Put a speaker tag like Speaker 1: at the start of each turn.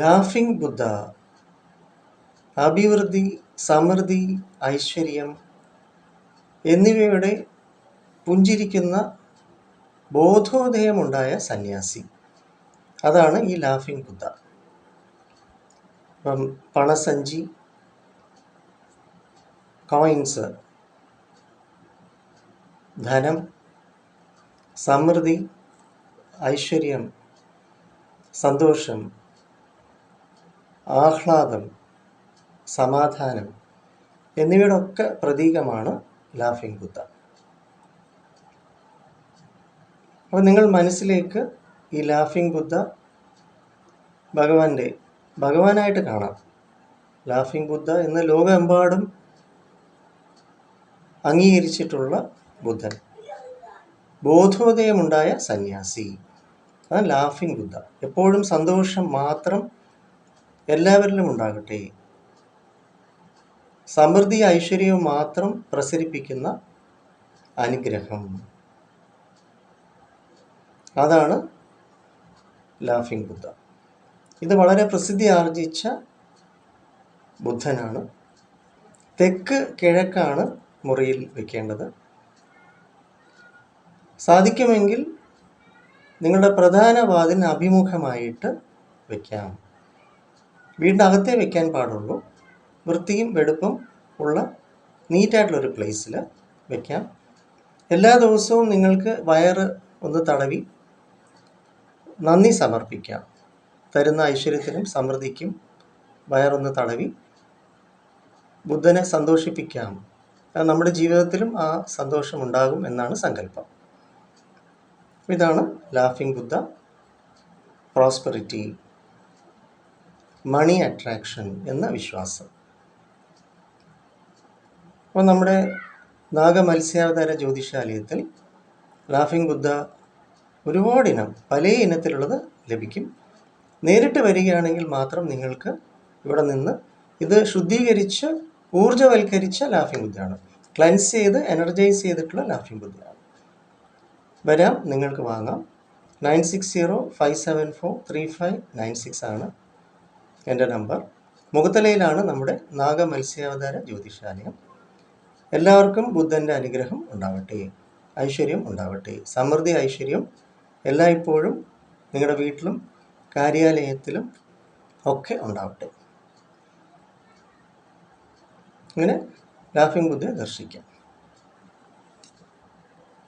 Speaker 1: Laughing ബുദ്ധ അഭിവൃദ്ധി സമൃദ്ധി ഐശ്വര്യം എന്നിവയുടെ പുഞ്ചിരിക്കുന്ന ബോധോദയമുണ്ടായ സന്യാസി. അതാണ് ഈ ലാഫിംഗ് ബുദ്ധ. ഇപ്പം പണസഞ്ചി കോയിൻസ് ധനം സമൃദ്ധി ഐശ്വര്യം സന്തോഷം ആഹ്ലാദം സമാധാനം എന്നിവയുടെ ഒക്കെ പ്രതീകമാണ് ലാഫിംഗ് ബുദ്ധ അപ്പോൾ നിങ്ങൾ മനസ്സിലേക്ക് ഈ ലാഫിംഗ് ബുദ്ധ ഭഗവാന്റെ ഭഗവാനായിട്ട് കാണാം. ലാഫിംഗ് ബുദ്ധ എന്ന് ലോകമെമ്പാടും അംഗീകരിച്ചിട്ടുള്ള ബുദ്ധൻ. ബോധോദയമുണ്ടായ സന്യാസി. ലാഫിംഗ് ബുദ്ധ എപ്പോഴും സന്തോഷം മാത്രം എല്ലാവരിലും ഉണ്ടാകട്ടെ. സമൃദ്ധി ഐശ്വര്യവും മാത്രം പ്രസരിപ്പിക്കുന്ന അനുഗ്രഹം. അതാണ് ലാഫിംഗ് ബുദ്ധ. ഇത് വളരെ പ്രസിദ്ധി ആർജിച്ച ബുദ്ധനാണ്. തെക്ക് കിഴക്കാണ് മുറിയിൽ വയ്ക്കേണ്ടത് സാധിക്കുമെങ്കിൽ നിങ്ങളുടെ പ്രധാന വാതിന് അഭിമുഖമായിട്ട് വെക്കാം. വീടിന്റെ അകത്തേ വെക്കാൻ പാടുള്ളൂ. വൃത്തിയും വെടുപ്പും ഉള്ള നീറ്റായിട്ടുള്ളൊരു പ്ലേസിൽ വെക്കാം. എല്ലാ ദിവസവും നിങ്ങൾക്ക് വയറ് ഒന്ന് തടവി നന്ദി സമർപ്പിക്കാം. തരുന്ന ഐശ്വര്യത്തിനും സമൃദ്ധിക്കും വയറൊന്ന് തടവി ബുദ്ധനെ സന്തോഷിപ്പിക്കാം. നമ്മുടെ ജീവിതത്തിലും ആ സന്തോഷം ഉണ്ടാകും എന്നാണ് സങ്കല്പം. ഇതാണ് laughing Buddha prosperity money attraction എന്ന വിശ്വാസം. അപ്പോൾ നമ്മുടെ നാഗമത്സ്യാവതാര ജ്യോതിഷാലയത്തിൽ ലാഫിംഗ് ബുദ്ധ ഒരുപാട് ഇനം പല ഇനത്തിലുള്ളത് ലഭിക്കും. നേരിട്ട് വരികയാണെങ്കിൽ മാത്രം നിങ്ങൾക്ക് ഇവിടെ നിന്ന് ഇത് ശുദ്ധീകരിച്ച് ഊർജവൽക്കരിച്ച ലാഫിംഗ് ബുദ്ധയാണ് ക്ലൻസ് ചെയ്ത് എനർജൈസ് ചെയ്തിട്ടുള്ള ലാഫിംഗ് ബുദ്ധയാണ് വരാം നിങ്ങൾക്ക് വാങ്ങാം. Nine six zero five seven four three five nine six ആണ്. എന്റെ നമ്പർ. മുഖത്തലയിലാണ് നമ്മുടെ നാഗമത്സ്യാവതാര ജ്യോതിഷാലയം. എല്ലാവർക്കും ബുദ്ധന്റെ അനുഗ്രഹം ഉണ്ടാവട്ടെ ഐശ്വര്യം ഉണ്ടാവട്ടെ സമൃദ്ധി ഐശ്വര്യം എല്ലായ്പ്പോഴും നിങ്ങളുടെ വീട്ടിലും കാര്യാലയത്തിലും ഒക്കെ ഉണ്ടാവട്ടെ. ഇങ്ങനെ ലാഫിംഗ് ബുദ്ധയെ ദർശിക്കാം.